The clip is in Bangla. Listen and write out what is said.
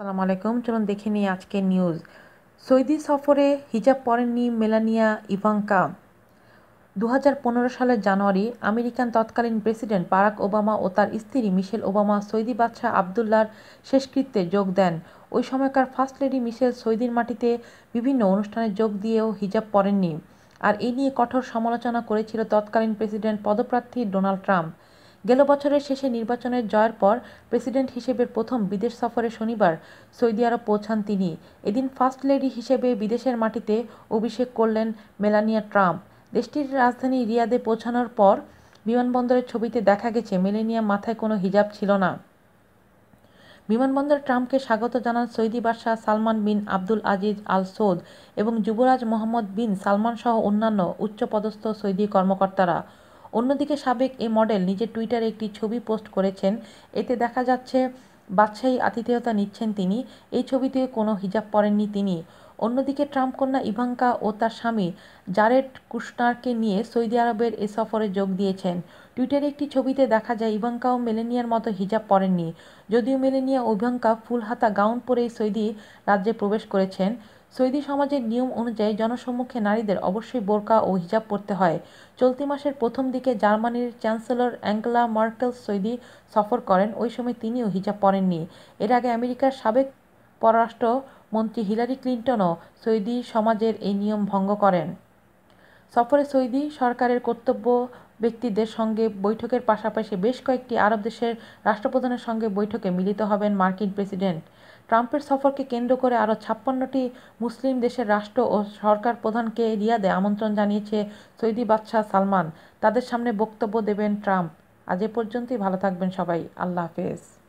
সালাম আলাইকুম। চলুন দেখে নিই আজকের নিউজ সৌদি সফরে হিজাব পরেননি মেলানিয়া ইভাঙ্কা। দু হাজার পনেরো সালের জানুয়ারি আমেরিকান তৎকালীন প্রেসিডেন্ট বারাক ওবামা ও তার স্ত্রী মিশেল ওবামা সৌদি বাদশাহ আবদুল্লার শেষকৃত্যে যোগ দেন। ওই সময়কার ফার্স্ট লেডি মিশেল সৌদির মাটিতে বিভিন্ন অনুষ্ঠানে যোগ দিয়েও হিজাব পরেননি। আর এই নিয়ে কঠোর সমালোচনা করেছিল তৎকালীন প্রেসিডেন্ট পদপ্রার্থী ডোনাল্ড ট্রাম্প। গেল বছরের শেষে নির্বাচনের জয়ের পর প্রেসিডেন্ট হিসেবে প্রথম বিদেশ সফরে শনিবার সৌদি আরব পৌঁছান তিনি। এদিন ফার্স্ট লেডি হিসেবে বিদেশের মাটিতে অভিষেক করলেন মেলানিয়া ট্রাম্প। দেশটির রাজধানী রিয়াদে পৌঁছানোর পর বিমানবন্দরের ছবিতে দেখা গেছে, মেলেনিয়া মাথায় কোনো হিজাব ছিল না। বিমানবন্দরে ট্রাম্পকে স্বাগত জানান সৌদি বাদশাহ সালমান বিন আব্দুল আজিজ আল সৌদ এবং যুবরাজ মোহাম্মদ বিন সালমান সহ অন্যান্য উচ্চপদস্থ সৌদি কর্মকর্তারা। অন্যদিকে সাবেক এ মডেল নিজের টুইটারে একটি ছবি পোস্ট করেছেন। এতে দেখা যাচ্ছে, বাদশাহী আতিথেয়তা নিচ্ছেন তিনি। এই ছবিতে কোনো হিজাব পরেননি তিনি। অন্যদিকে ট্রাম্প কন্যা ইভাঙ্কা ও তার স্বামী জারেড কুশনারকে নিয়ে সৌদি আরবের এ সফরে যোগ দিয়েছেন। টুইটারে একটি ছবিতে দেখা যায়, ইভাঙ্কা ও মেলেনিয়ার মতো হিজাব পরেননি। যদিও মেলেনিয়া ও ইভাঙ্কা ফুল হাতা গাউন পরেই সৌদি রাজ্যে প্রবেশ করেছেন। সৌদি সমাজের নিয়ম অনুযায়ী জনসম্মুখে নারীদের অবশ্যই বোরকা ও হিজাব পরতে হয়। চলতি মাসের প্রথম দিকে জার্মানির চ্যান্সেলর অ্যাঙ্গেলা মার্কেল সৌদি সফর করেন, ওই সময় তিনিও হিজাব পরেননি। এর আগে আমেরিকার সাবেক পররাষ্ট্র মন্ত্রী হিলারি ক্লিন্টনও সৌদি সমাজের এই নিয়ম ভঙ্গ করেন। সফরে সৌদি সরকারের কর্তব্য ব্যক্তিদের সঙ্গে বৈঠকের পাশাপাশি বেশ কয়েকটি আরব দেশের রাষ্ট্রপ্রধানের সঙ্গে বৈঠকে মিলিত হবেন মার্কিন প্রেসিডেন্ট। ট্রাম্পের সফরকে কেন্দ্র করে আরও ছাপ্পান্নটি মুসলিম দেশের রাষ্ট্র ও সরকার প্রধানকে রিয়াদে আমন্ত্রণ জানিয়েছে সৈদি বাদশাহ সালমান। তাদের সামনে বক্তব্য দেবেন ট্রাম্প। আজ এ পর্যন্তই, ভালো থাকবেন সবাই। আল্লাহ হাফেজ।